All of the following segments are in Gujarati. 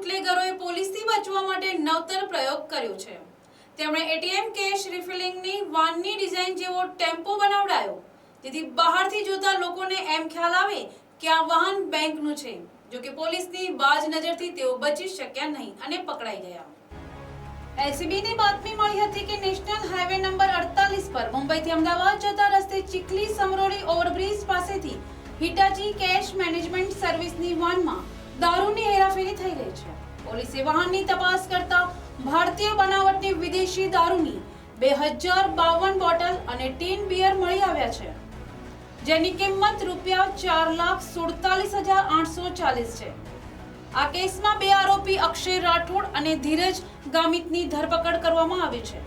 બુટલેગરોએ પોલીસથી બચવા માટે નવતર પ્રયોગ કર્યો છે. તેમણે એટીએમ કેશ રિફિલિંગની વાનની ડિઝાઇન જેવો ટેમ્પો બનાવડાયો. જેથી બહારથી જોતા લોકોને એમ ખ્યાલ આવે કે આ વાહન બેંકનું છે, જો કે પોલીસની બાજ નજરથી તેઓ બચી શક્યા નહીં અને પકડાઈ ગયા. એલસીબીની બાતમી મળી હતી કે નેશનલ હાઈવે નંબર 48 પર મુંબઈથી અમદાવાદ જતા રસ્તે ચીખલી સમરોડી ઓવરબ્રિજ પાસેથી હિટાચી કેશ મેનેજમેન્ટ સર્વિસની વાનમાં દારૂની હેરાફેરી થઈ રહી છે. પોલીસે વાહનની તપાસ કરતા ભારતીય બનાવટની વિદેશી દારૂની બે હજાર બાવન બોટલ અને ટીન બિયર મળી આવ્યા છે. જેની કિંમત રૂપિયા ચાર લાખ સુડતાલીસ હજાર આઠસો ચાલીસ છે. આ કેસમાં બે આરોપી અક્ષય રાઠોડ અને ધીરજ ગામિતની ધરપકડ કરવામાં આવી છે.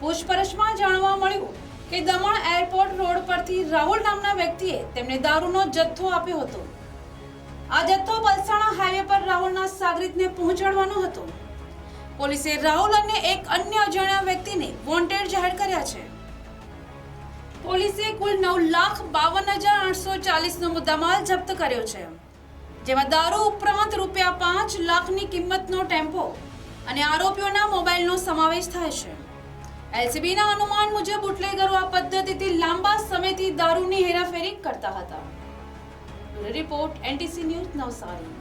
પૂછપરછમાં જાણવા મળ્યું કે દમણ એરપોર્ટ રોડ પરથી રાહુલ નામના વ્યક્તિએ તેમને દારૂનો જથ્થો આપ્યો હતો. આ જથ્થો પલસાણા હાઈવે પર રાહુલના સાગરીતને પહોંચાડવાનો હતો. પોલીસે રાહુલ અને એક અન્ય અજાણ્યા વ્યક્તિને વોન્ટેડ જાહેર કર્યા છે. પોલીસે કુલ નવ લાખ બાવન હજાર આઠસો ચાલીસનો મુદ્દામાલ જપ્ત કર્યો છે. જેમાં દારૂ ઉપરાંત રૂપિયા પાંચ લાખની કિંમતનો ટેમ્પો અને આરોપીઓના મોબાઈલનો સમાવેશ થાય છે. એલસીબીના અનુમાન મુજબ, બુટલેગરો આ પદ્ધતિથી લાંબા સમયથી દારૂની હેરાફેરી કરતા હતા. Report NTC news Navsari.